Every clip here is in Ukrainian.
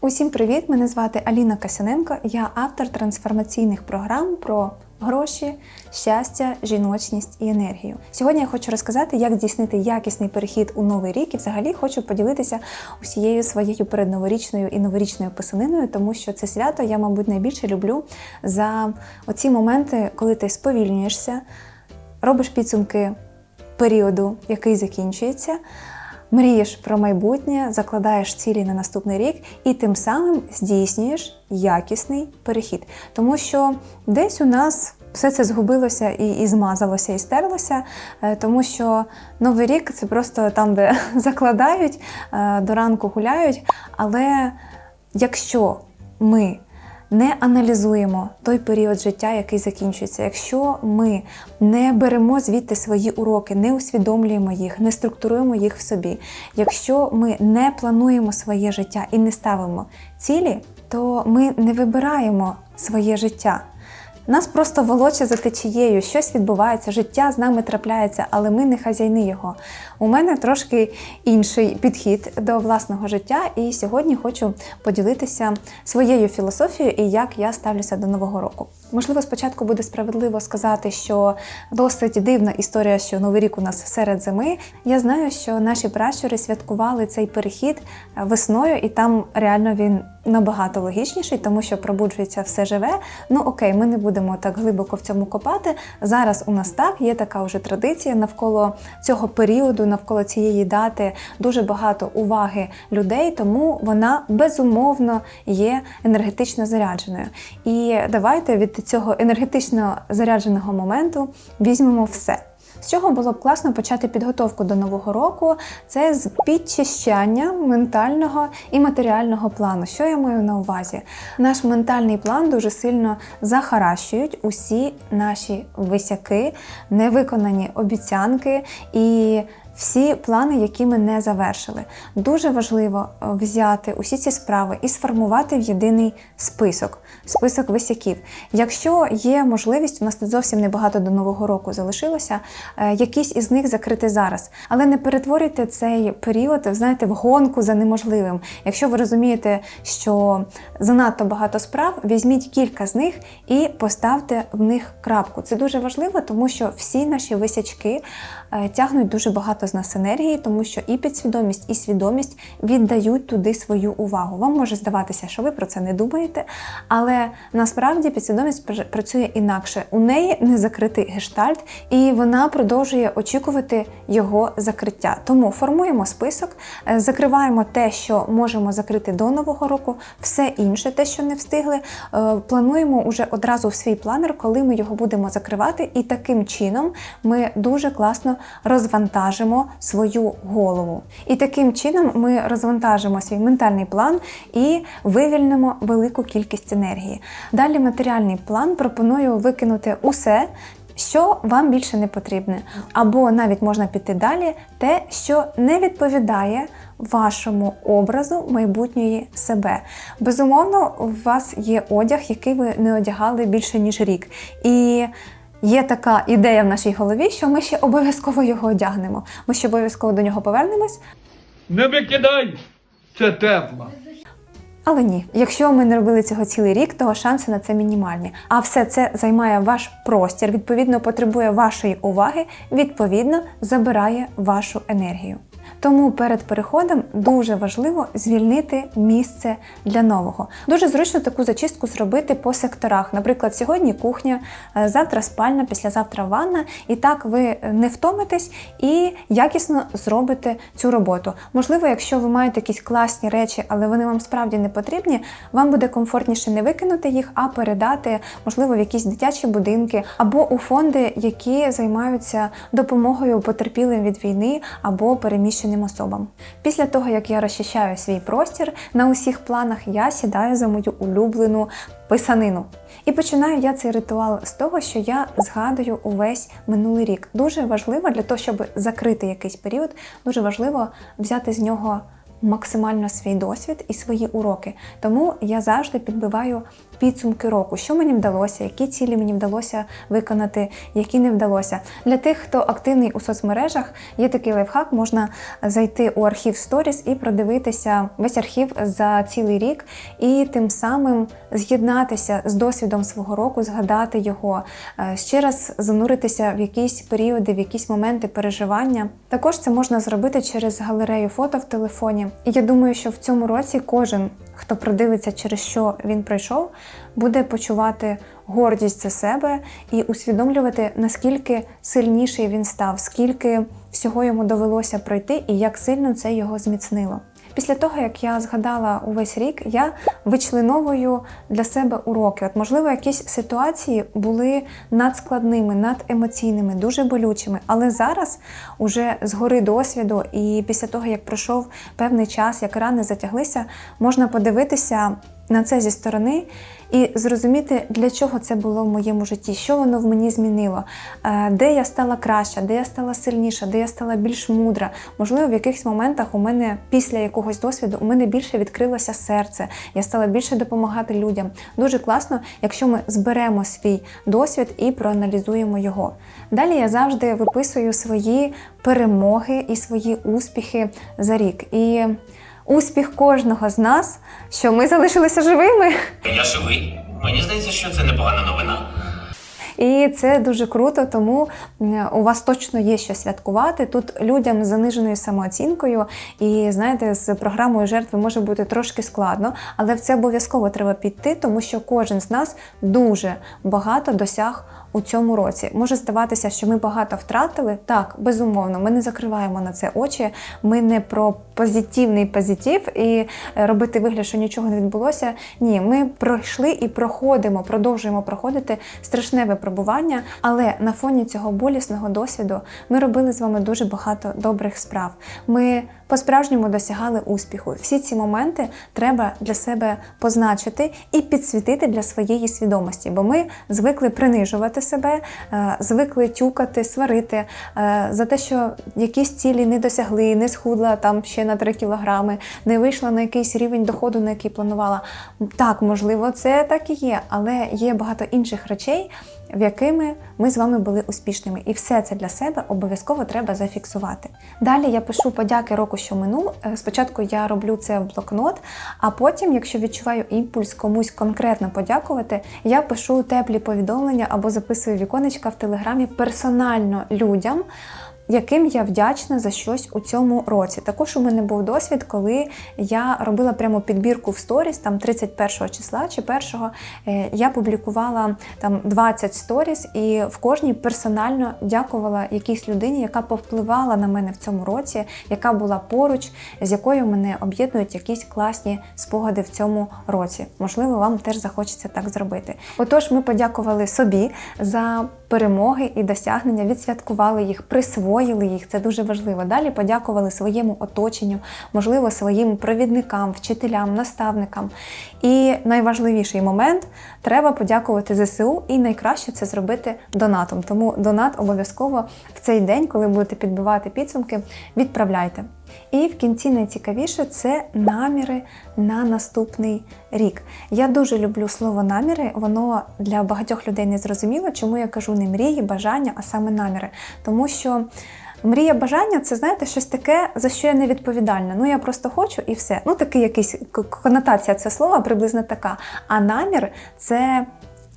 Усім привіт! Мене звати Аліна Касяненко. Я автор трансформаційних програм про гроші, щастя, жіночність і енергію. Сьогодні я хочу розказати, як здійснити якісний перехід у новий рік, і взагалі хочу поділитися усією своєю передноворічною і новорічною писаниною, тому що це свято я, мабуть, найбільше люблю за оці моменти, коли ти сповільнюєшся, робиш підсумки періоду, який закінчується. Мрієш про майбутнє, закладаєш цілі на наступний рік і тим самим здійснюєш якісний перехід. Тому що десь у нас все це згубилося і, і змазалося, і стерлося, е, тому що новий рік це просто там, де закладають, е, до ранку гуляють. Але якщо ми не аналізуємо той період життя, який закінчується. Якщо ми не беремо звідти свої уроки, не усвідомлюємо їх, не структуруємо їх в собі, якщо ми не плануємо своє життя і не ставимо цілі, то ми не вибираємо своє життя. Нас просто волоче за течією, щось відбувається, життя з нами трапляється, але ми не хазяйни його. У мене трошки інший підхід до власного життя, і сьогодні хочу поділитися своєю філософією і як я ставлюся до нового року. Можливо, спочатку буде справедливо сказати, що досить дивна історія, що новий рік у нас серед зими. Я знаю, що наші пращури святкували цей перехід весною, і там реально він набагато логічніший, тому що пробуджується все живе. Ну окей, ми не будемо так глибоко в цьому копати. Зараз у нас так є така вже традиція навколо цього періоду, навколо цієї дати дуже багато уваги людей, тому вона безумовно є енергетично зарядженою. І давайте від цього енергетично зарядженого моменту візьмемо все. З чого було б класно почати підготовку до нового року? Це з підчищання ментального і матеріального плану. Що я маю на увазі? Наш ментальний план дуже сильно захаращують усі наші висяки, невиконані обіцянки і всі плани, які ми не завершили. Дуже важливо е, взяти усі ці справи і сформувати в єдиний список, список висяків. Якщо є можливість, у нас тут зовсім небагато до нового року залишилося, е, якісь із них закрити зараз. Але не перетворюйте цей період, знаєте, в гонку за неможливим. Якщо ви розумієте, що занадто багато справ, візьміть кілька з них і поставте в них крапку. Це дуже важливо, тому що всі наші висячки тягнуть дуже багато з нас енергії, тому що і підсвідомість, і свідомість віддають туди свою увагу. Вам може здаватися, що ви про це не думаєте, але насправді підсвідомість працює інакше. У неї не закритий гештальт, і вона продовжує очікувати його закриття. Тому формуємо список, е, закриваємо те, що можемо закрити до нового року, все інше, те, що не встигли, е, плануємо уже одразу в свій планер, коли ми його будемо закривати, і таким чином ми дуже класно розвантажимо свою голову. І таким чином ми розвантажимо свій ментальний план і вивільнимо велику кількість енергії. Далі матеріальний план пропоную викинути усе. Що вам більше не потрібне, або навіть можна піти далі, те, що не відповідає вашому образу майбутньої себе. Безумовно, у вас є одяг, який ви не одягали більше ніж рік. І Є така ідея в нашій голові, що ми ще обов'язково його одягнемо. Ми ще обов'язково до нього повернемось. Не викидай! Це тепло. Але ні, якщо ми не робили цього цілий рік, то шанси на це мінімальні. А все це займає ваш простір, відповідно потребує вашої уваги, відповідно забирає вашу енергію. Тому перед переходом дуже важливо звільнити місце для нового. Дуже зручно таку зачистку зробити по секторах. Наприклад, сьогодні кухня, е, завтра спальня, післязавтра ванна. І так ви не втомитесь і якісно зробите цю роботу. Можливо, якщо ви маєте якісь класні речі, але вони вам справді не потрібні, вам буде комфортніше не викинути їх, а передати, можливо, в якісь дитячі будинки або у фонди, які займаються допомогою потерпілим від війни або переміщеним особам. Після того, як я розчищаю свій простір, на усіх планах я сідаю за мою улюблену писанину. І починаю я цей ритуал з того, що я згадую увесь минулий рік. Дуже важливо для того, щоб закрити якийсь період, дуже важливо взяти з нього максимально свій досвід і свої уроки. Тому я завжди підбиваю підсумки року, що мені вдалося, які цілі мені вдалося виконати, які не вдалося. Для тих, хто активний у соцмережах, є такий лайфхак, можна зайти у архів Stories і продивитися весь архів за цілий рік, і тим самим з'єднатися з досвідом свого року, згадати його, е, ще раз зануритися в якісь періоди, в якісь моменти переживання. Також це можна зробити через галерею фото в телефоні. І я думаю, що в цьому році кожен, хто продивиться, через що він пройшов, буде почувати гордість за себе і усвідомлювати, наскільки сильніший він став, скільки всього йому довелося пройти, і як сильно це його зміцнило. Після того, як я згадала увесь рік, я вичленовую для себе уроки. От, можливо, якісь ситуації були надскладними, надемоційними, дуже болючими. Але зараз, уже з гори досвіду, і після того, як пройшов певний час, як рани затяглися, можна подивитися на це зі сторони і зрозуміти, для чого це було в моєму житті, що воно в мені змінило, е, де я стала краща, де я стала сильніша, де я стала більш мудра. Можливо, в якихось моментах у мене після якогось досвіду у мене більше відкрилося серце, я стала більше допомагати людям. Дуже класно, якщо ми зберемо свій досвід і проаналізуємо його. Далі я завжди виписую свої перемоги і свої успіхи за рік. І успіх кожного з нас, що ми залишилися живими. Я живий. Мені здається, що це непогана новина. І це дуже круто, тому у вас точно є що святкувати. Тут людям з заниженою самооцінкою, і знаєте, з програмою жертви може бути трошки складно, але в це обов'язково треба піти, тому що кожен з нас дуже багато досяг. У цьому році може здаватися, що ми багато втратили. Так, безумовно, ми не закриваємо на це очі. Ми не про позитивний позитив і е, робити вигляд, що нічого не відбулося. Ні, ми пройшли і проходимо, продовжуємо проходити страшне випробування. Але на фоні цього болісного досвіду ми робили з вами дуже багато добрих справ. Ми по-справжньому досягали успіху. Всі ці моменти треба для себе позначити і підсвітити для своєї свідомості, бо ми звикли принижувати себе, е, звикли тюкати, сварити е, за те, що якісь цілі не досягли, не схудла там ще на 3 кілограми, не вийшла на якийсь рівень доходу, на який планувала. Так, можливо, це так і є, але є багато інших речей, в якими ми з вами були успішними. І все це для себе обов'язково треба зафіксувати. Далі я пишу подяки року, що минув. Е, Спочатку я роблю це в блокнот, а потім, якщо відчуваю імпульс комусь конкретно подякувати, я пишу теплі повідомлення або записую віконечка в телеграмі персонально людям яким я вдячна за щось у цьому році. Також у мене був досвід, коли я робила прямо підбірку в сторіс, там 31 числа чи 1 е, я публікувала там 20 сторіс і в кожній персонально дякувала якійсь людині, яка повпливала на мене в цьому році, яка була поруч, з якою мене об'єднують якісь класні спогади в цьому році. Можливо, вам теж захочеться так зробити. Отож, ми подякували собі за перемоги і досягнення, відсвяткували їх, присвоїли їх. Це дуже важливо. Далі подякували своєму оточенню, можливо, своїм провідникам, вчителям, наставникам. І найважливіший момент треба подякувати ЗСУ, і найкраще це зробити донатом. Тому донат обов'язково в цей день, коли будете підбивати підсумки, відправляйте. І в кінці найцікавіше це наміри на наступний рік. Я дуже люблю слово наміри, воно для багатьох людей не зрозуміло, чому я кажу не мрії, бажання, а саме наміри. Тому що мрія бажання це знаєте щось таке, за що я не відповідальна. Ну я просто хочу і все. Ну такий якийсь конотація це слова приблизно така. А намір це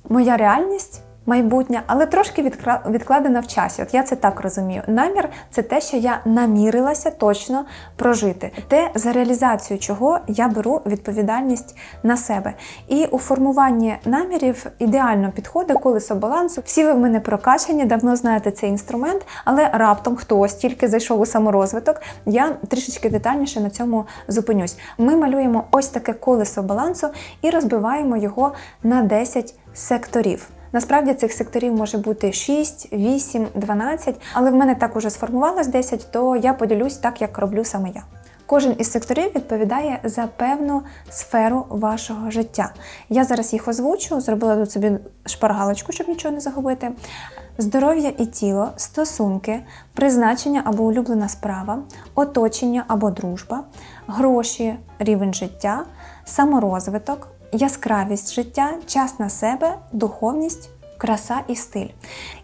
моя реальність. Майбутнє, але трошки відкладена в часі. От я це так розумію. Намір це те, що я намірилася точно прожити, те, за реалізацію чого я беру відповідальність на себе. І у формуванні намірів ідеально підходить колесо балансу. Всі ви в мене прокачані, давно знаєте цей інструмент, але раптом хтось тільки зайшов у саморозвиток. Я трішечки детальніше на цьому зупинюсь. Ми малюємо ось таке колесо балансу і розбиваємо його на 10 секторів. Насправді цих секторів може бути 6, 8, 12, але в мене так уже сформувалось 10, то я поділюсь так, як роблю саме я. Кожен із секторів відповідає за певну сферу вашого життя. Я зараз їх озвучу, зробила тут собі шпаргалочку, щоб нічого не загубити. Здоров'я і тіло, стосунки, призначення або улюблена справа, оточення або дружба, гроші, рівень життя, саморозвиток, яскравість життя, час на себе, духовність. Краса і стиль.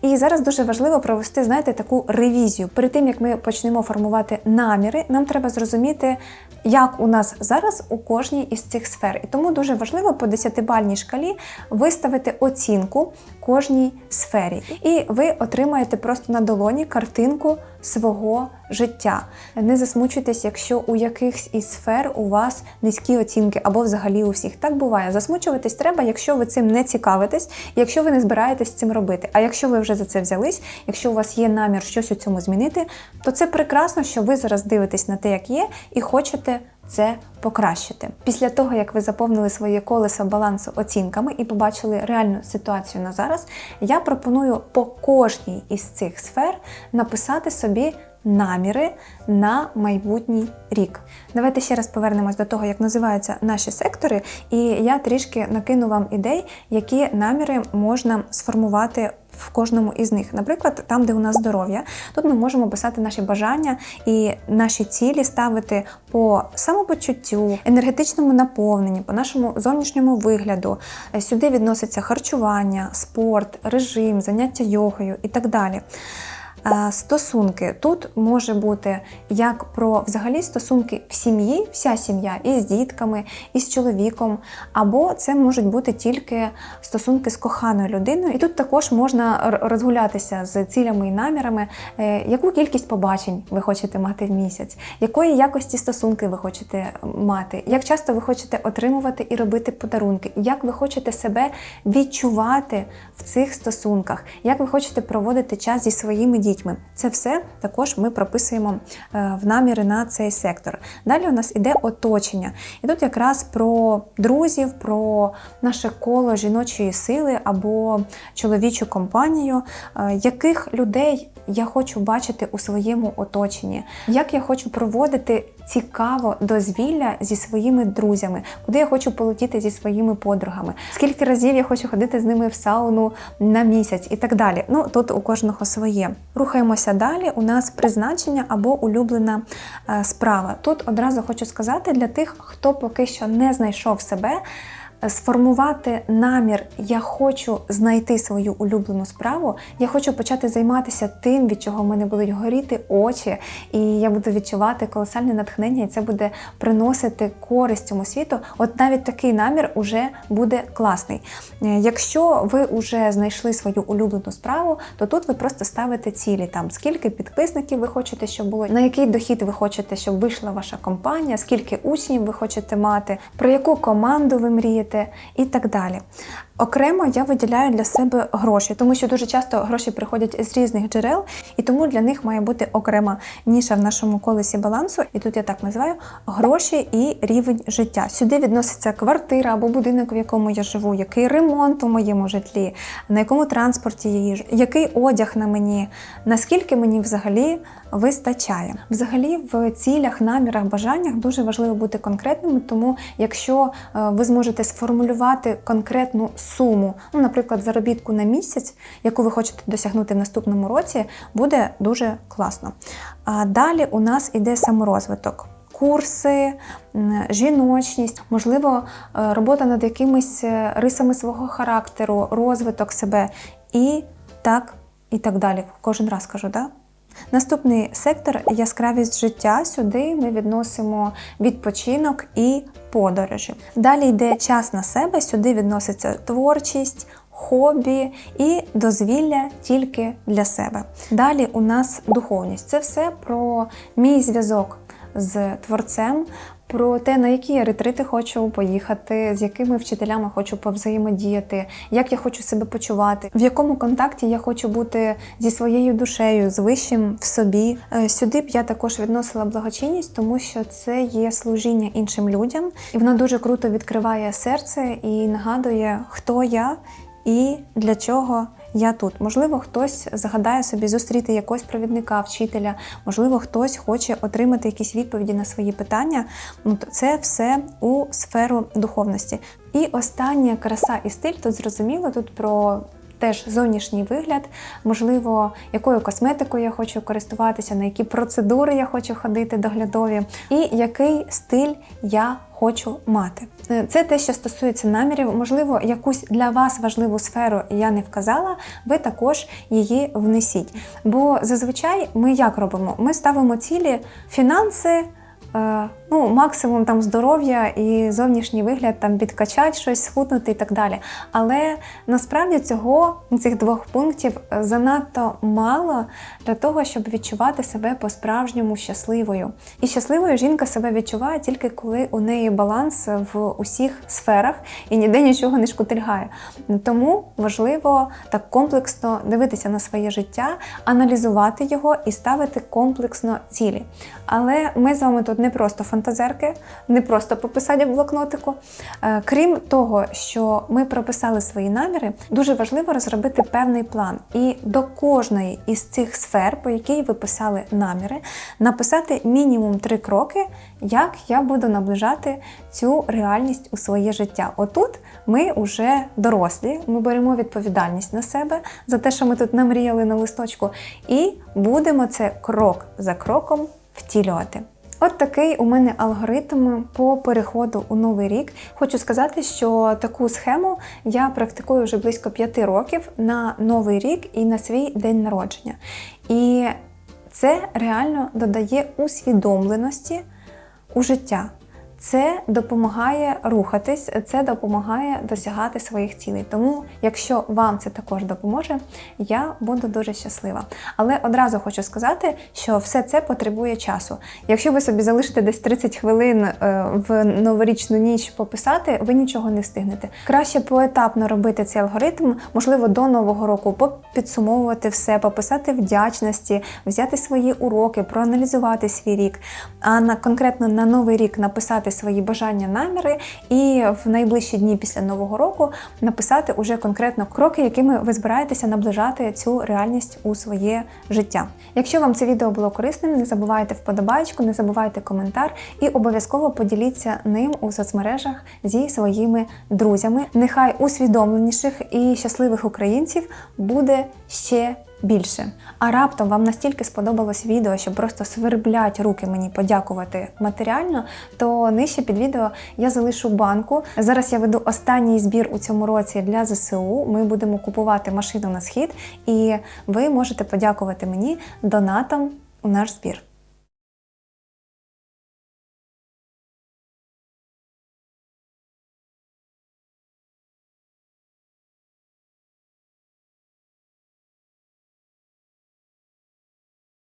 І зараз дуже важливо провести, знаєте, таку ревізію. Перед тим як ми почнемо формувати наміри, нам треба зрозуміти, як у нас зараз у кожній із цих сфер. І тому дуже важливо по 10-бальній шкалі виставити оцінку кожній сфері. І ви отримаєте просто на долоні картинку свого життя. Не засмучуйтесь, якщо у якихось із сфер у вас низькі оцінки або взагалі у всіх. Так буває. Засмучуватись треба, якщо ви цим не цікавитесь, якщо ви не збираєтесь цим робити. А якщо ви вже за це взялись, якщо у вас є намір щось у цьому змінити, то це прекрасно, що ви зараз дивитесь на те, як є, і хочете це покращити. Після того, як ви заповнили своє колесо балансу оцінками і побачили реальну ситуацію на зараз, я пропоную по кожній із цих сфер написати собі наміри на майбутній рік. Давайте ще раз повернемось до того, як називаються наші сектори, і я трішки накину вам ідей, які наміри можна сформувати в кожному із них. Наприклад, там, де у нас здоров'я, тут ми можемо писати наші бажання і наші цілі ставити по самопочуттю, енергетичному наповненні, по нашому зовнішньому вигляду. Е, Сюди відноситься харчування, спорт, режим, заняття йогою і так далі. Стосунки. Тут може бути як про взагалі стосунки в сім'ї, вся сім'я із дітками, із чоловіком, або це можуть бути тільки стосунки з коханою людиною. І тут також можна розгулятися з цілями і намірами, е, яку кількість побачень ви хочете мати в місяць, якої якості стосунки ви хочете мати, як часто ви хочете отримувати і робити подарунки, як ви хочете себе відчувати в цих стосунках, як ви хочете проводити час зі своїми дітьми. Це все також ми прописуємо е, в наміри на цей сектор. Далі у нас іде оточення. І тут якраз про друзів, про наше коло жіночої сили або чоловічу компанію, е, яких людей я хочу бачити у своєму оточенні, як я хочу проводити цікаво дозвілля зі своїми друзями, куди я хочу полетіти зі своїми подругами, скільки разів я хочу ходити з ними в сауну на місяць і так далі. Ну тут у кожного своє. Рухаємося далі. У нас призначення або улюблена е, справа. Тут одразу хочу сказати для тих, хто поки що не знайшов себе. Сформувати намір, я хочу знайти свою улюблену справу, я хочу почати займатися тим, від чого в мене будуть горіти очі, і я буду відчувати колосальне натхнення, і це буде приносити користь цьому світу. От навіть такий намір уже буде класний. Е, Якщо ви вже знайшли свою улюблену справу, то тут ви просто ставите цілі там, скільки підписників ви хочете, щоб було, на який дохід ви хочете, щоб вийшла ваша компанія, скільки учнів ви хочете мати, про яку команду ви мрієте і так далі. Окремо я виділяю для себе гроші, тому що дуже часто гроші приходять з різних джерел, і тому для них має бути окрема ніша в нашому колесі балансу. І тут я так називаю гроші і рівень життя. Сюди відноситься квартира або будинок, в якому я живу, який ремонт у моєму житлі, на якому транспорті я їжу, який одяг на мені, наскільки мені взагалі вистачає. Взагалі, в цілях, намірах, бажаннях дуже важливо бути конкретними, тому якщо е, ви зможете сформулювати конкретну суму, ну, наприклад, заробітку на місяць, яку ви хочете досягнути в наступному році, буде дуже класно. А далі у нас іде саморозвиток. Курси, жіночність, можливо, е, робота над якимись е, рисами свого характеру, розвиток себе і так, і так далі. Кожен раз кажу, да? Наступний сектор яскравість життя. Сюди ми відносимо відпочинок і подорожі. Далі йде час на себе, сюди відноситься творчість. Хобі і дозвілля тільки для себе. Далі у нас духовність. Це все про мій зв'язок з творцем, про те, на які ретрити хочу поїхати, з якими вчителями хочу повзаємодіяти, як я хочу себе почувати, в якому контакті я хочу бути зі своєю душею, з вищим в собі. Е, Сюди б я також відносила благочинність, тому що це є служіння іншим людям, і воно дуже круто відкриває серце і нагадує, хто я і для чого я тут. Можливо, хтось загадає собі зустріти якогось провідника, вчителя, можливо, хтось хоче отримати якісь відповіді на свої питання. Ну, це все у сферу духовності. І остання краса і стиль тут зрозуміло тут про. Теж зовнішній вигляд, можливо, якою косметикою я хочу користуватися, на які процедури я хочу ходити доглядові, і який стиль я хочу мати. Е, Це те, що стосується намірів. Можливо, якусь для вас важливу сферу я не вказала, ви також її внесіть. Бо зазвичай ми як робимо? Ми ставимо цілі фінанси. Е, Ну, максимум там здоров'я і зовнішній вигляд, там підкачати щось, схуднути і так далі. Але насправді цього цих двох пунктів е, занадто мало для того, щоб відчувати себе по-справжньому щасливою. І щасливою жінка себе відчуває тільки коли у неї баланс в усіх сферах і ніде нічого не шкутильгає. Тому важливо так комплексно дивитися на своє життя, аналізувати його і ставити комплексно цілі. Але ми з вами тут не просто фантазерки, не просто пописання в блокнотику. Е, Крім того, що ми прописали свої наміри, дуже важливо розробити певний план. І до кожної із цих сфер, по якій ви писали наміри, написати мінімум три кроки, як я буду наближати цю реальність у своє життя. Отут ми вже дорослі, ми беремо відповідальність на себе за те, що ми тут намріяли на листочку, і будемо це крок за кроком втілювати. От такий у мене алгоритм по переходу у новий рік. Хочу сказати, що таку схему я практикую вже близько п'яти років на новий рік і на свій день народження. І це реально додає усвідомленості у життя. Це допомагає рухатись, це допомагає досягати своїх цілей. Тому, якщо вам це також допоможе, я буду дуже щаслива. Але одразу хочу сказати, що все це потребує часу. Якщо ви собі залишите десь 30 хвилин е, в новорічну ніч пописати, ви нічого не встигнете. Краще поетапно робити цей алгоритм, можливо, до нового року підсумовувати все, пописати вдячності, взяти свої уроки, проаналізувати свій рік. А на конкретно на новий рік написати свої бажання, наміри, і в найближчі дні після нового року написати уже конкретно кроки, якими ви збираєтеся наближати цю реальність у своє життя. Якщо вам це відео було корисним, не забувайте вподобайку, не забувайте коментар і обов'язково поділіться ним у соцмережах зі своїми друзями. Нехай усвідомленіших і щасливих українців буде ще більше. А раптом вам настільки сподобалось відео, що просто сверблять руки мені подякувати матеріально, то нижче під відео я залишу банку. Зараз я веду останній збір у цьому році для ЗСУ. Ми будемо купувати машину на схід, і ви можете подякувати мені донатом у наш збір.